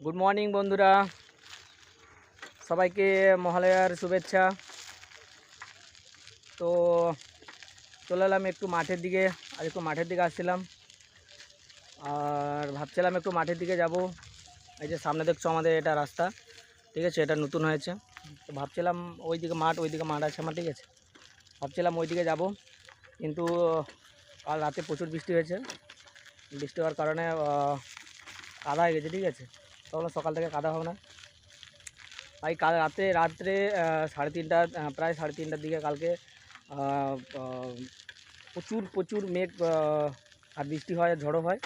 Good morning বন্ধুরা। সবাইকে মহালয়ার শুভেচ্ছা। তো চলে এলাম একটু মাঠের দিকে, আর একটু মাঠের দিকে আসছিলাম। আর ভাবছিলাম একটু মাঠের দিকে যাব। এই যে সামনে দেখছ আমাদের এটা রাস্তা, ঠিক আছে? এটা নতুন হয়েছে। তো ভাবছিলাম ওই দিকে মাঠ ওই দিকে মাঠ আছে আমার, ঠিক আছে? ভাবছিলাম ওই দিকে যাব, কিন্তু কাল রাতে প্রচুর বৃষ্টি হয়েছে। বৃষ্টি হওয়ার কারণে কাদা হয়ে গেছে, ঠিক আছে? তখন সকাল থেকে কাদা হবে না। তাই কাল রাতে, রাত্রে সাড়ে তিনটা প্রায় সাড়ে তিনটার দিকে কালকে প্রচুর প্রচুর মেঘ আর বৃষ্টি হয় ঝড়ো হয়।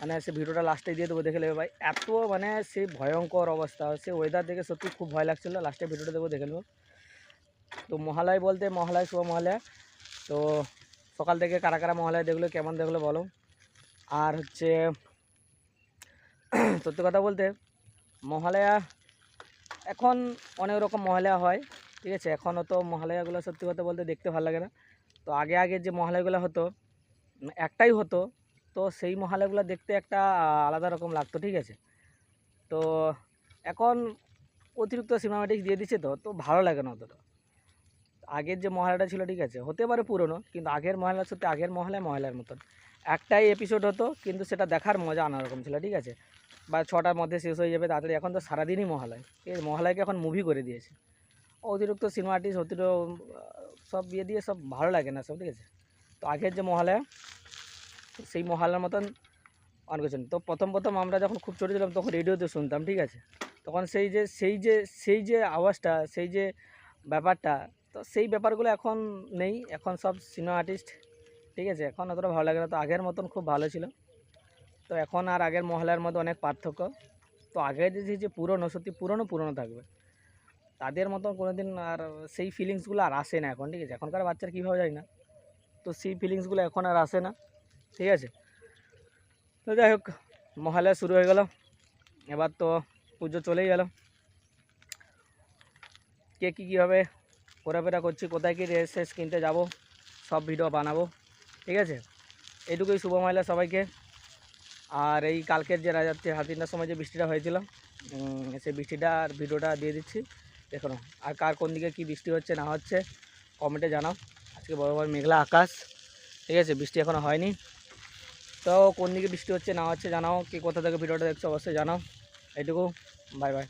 মানে সে ভিডিওটা লাস্টে দিয়ে দেবো, দেখে নেবে ভাই। এত মানে সে ভয়ঙ্কর অবস্থা। সে ওয়েদার দেখে সত্যি খুব ভয় লাগছিল। লাস্টে ভিডিওটা দেবো, দেখে নেব। তো মহালয় বলতে মহালয়, শুভ মহালয়া। তো সকাল থেকে কারা কারা মহালয় দেখল, কেমন দেখল বলো। আর হচ্ছে সত্যি কথা বলতে, মহালয়া এখন অনেক রকম মহালয়া হয়, ঠিক আছে? এখনও তো মহালয়াগুলো সত্যি কথা বলতে দেখতে ভালো লাগে না। তো আগে আগে যে মহালয়াগুলো হতো, একটাই হতো, তো সেই মহালয়াগুলো দেখতে একটা আলাদা রকম লাগতো, ঠিক আছে? তো এখন অতিরিক্ত সিনেমাটিক্স দিয়ে দিচ্ছে তো তো ভালো লাগে না অতটা। আগের যে মহালয়াটা ছিল, ঠিক আছে? হতে পারে পুরনো, কিন্তু আগের মহালয়া সত্যি আগের মহালয়া মহালয়ার মতন। একটাই এপিসোড হতো, কিন্তু সেটা দেখার মজা অন্যরকম ছিল, ঠিক আছে? বা ছটার মধ্যে শেষ হয়ে যাবে তাড়াতাড়ি। এখন তো সারাদিনই মহালয়। আছে মহালয়কে এখন মুভি করে দিয়েছে। অতিরিক্ত সিনেমা আর্টিস্ট অতিরিক্ত সব বিয়ে দিয়ে সব ভালো লাগে না সব, ঠিক আছে? তো আগের যে মহালয়া, সেই মহালয়ার মতন অনেক কিছু নেই। তো প্রথম প্রথম আমরা যখন খুব ছোটো ছিলাম তখন রেডিওতে শুনতাম, ঠিক আছে? তখন সেই যে সেই যে সেই যে আওয়াজটা, সেই যে ব্যাপারটা, তো সেই ব্যাপারগুলো এখন নেই। এখন সব সিনেমা আর্টিস্ট ঠিক আছে? এখন অতটা ভালো লাগে না। তো আগের মতন খুব ভালো ছিল। তো এখন আর আগের মহলার মধ্যে অনেক পার্থক্য। তো আগে যে যে পুরনো, সত্যি পুরনো পুরনো থাকবে। তাদের মতন কোনো দিন আর সেই ফিলিংসগুলো আর আসে না এখন, ঠিক আছে? এখনকার বাচ্চারা কীভাবে যায় না। তো সেই ফিলিংসগুলো এখন আর আসে না, ঠিক আছে? তো যাই হোক মহালয়া শুরু হয়ে গেল। এবার তো পুজো চলেই গেল। কে কী কীভাবে ঘোরাফেরা করছি, কোথায় কী ড্রেস শেষ কিনতে যাব, সব ভিডিও বানাবো, ঠিক আছে? এটুকুই শুভ মহিলা সবাইকে। আর এই কালকের যে রাজাত্রী হাত তিনটার সময় যে বৃষ্টিটা হয়েছিল সেই বৃষ্টিটার ভিডিওটা দিয়ে দিচ্ছি। দেখো আর কার কোন দিকে কী বৃষ্টি হচ্ছে, না হচ্ছে, কমেন্টে জানাও। আজকে বড় বড় মেঘলা আকাশ, ঠিক আছে, বৃষ্টি এখনও হয়নি। তো কোন দিকে বৃষ্টি হচ্ছে, না হচ্ছে জানাও, কি কোথা থেকে ভিডিওটা দেখছ অবশ্যই জানাও। এইটুকু, বাই বাই।